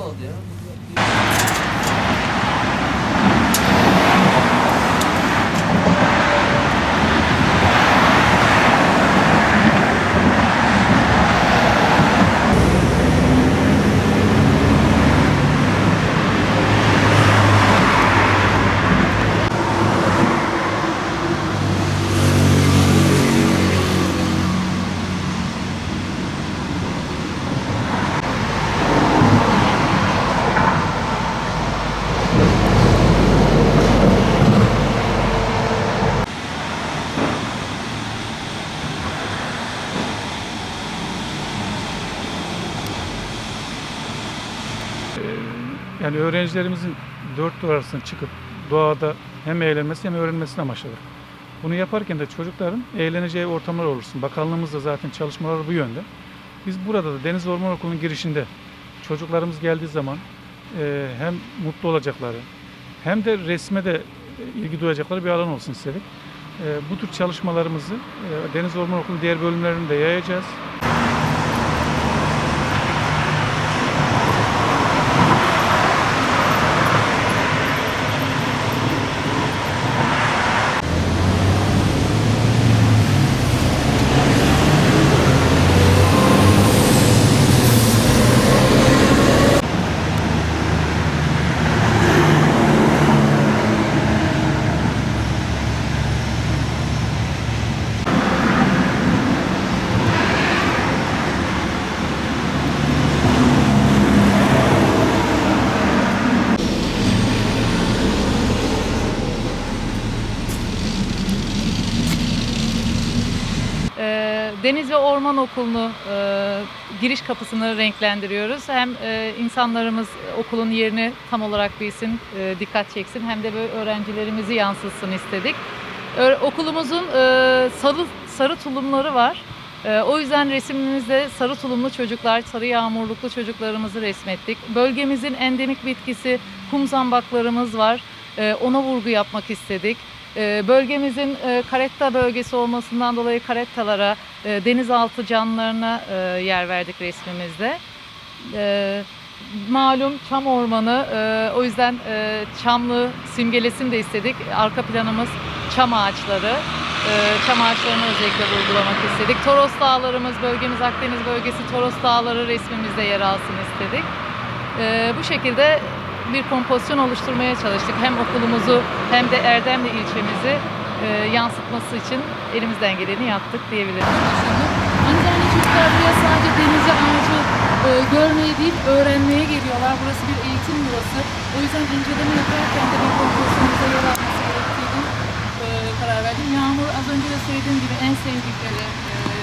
oldu ya. Yani öğrencilerimizin dört duvar arasına çıkıp doğada hem eğlenmesi hem öğrenmesini amaçladık. Bunu yaparken de çocukların eğleneceği ortamlar olursun. Bakanlığımız da zaten çalışmaları bu yönde. Biz burada da Deniz Orman Okulu'nun girişinde çocuklarımız geldiği zaman e, hem mutlu olacakları hem de resme de ilgi duyacakları bir alan olsun istedik. E, bu tür çalışmalarımızı e, Deniz Orman Okulu diğer bölümlerinde de yayacağız. Ee, Deniz ve Orman Okulu'nu e, giriş kapısını renklendiriyoruz. Hem e, insanlarımız okulun yerini tam olarak bilsin, e, dikkat çeksin hem de böyle öğrencilerimizi yansıtsın istedik. Ö- okulumuzun e, sarı sarı tulumları var. E, o yüzden resimimizde sarı tulumlu çocuklar, sarı yağmurluklu çocuklarımızı resmettik. Bölgemizin endemik bitkisi kum zambaklarımız var. E, ona vurgu yapmak istedik. E, bölgemizin e, karetta bölgesi olmasından dolayı karettalara, e, denizaltı canlılarına e, yer verdik resmimizde. Malum çam ormanı, o yüzden çamlı simgelesin de istedik. Arka planımız çam ağaçları. Çam ağaçlarını özellikle vurgulamak istedik. Toros Dağlarımız, bölgemiz Akdeniz bölgesi Toros Dağları resmimizde yer alsın istedik. Bu şekilde bir kompozisyon oluşturmaya çalıştık. Hem okulumuzu hem de Erdemli ilçemizi e, yansıtması için elimizden geleni yaptık diyebilirim. Aynı zamanda çocuklar buraya sadece denizi ağacı e, görmeye değil öğrenmeye geliyorlar. Burası bir eğitim burası. O yüzden inceleme yaparken de bir kompozisyonumuza yer alması gerektiğini e, karar verdim. Yağmur az önce de söylediğim gibi en sevdikleri e,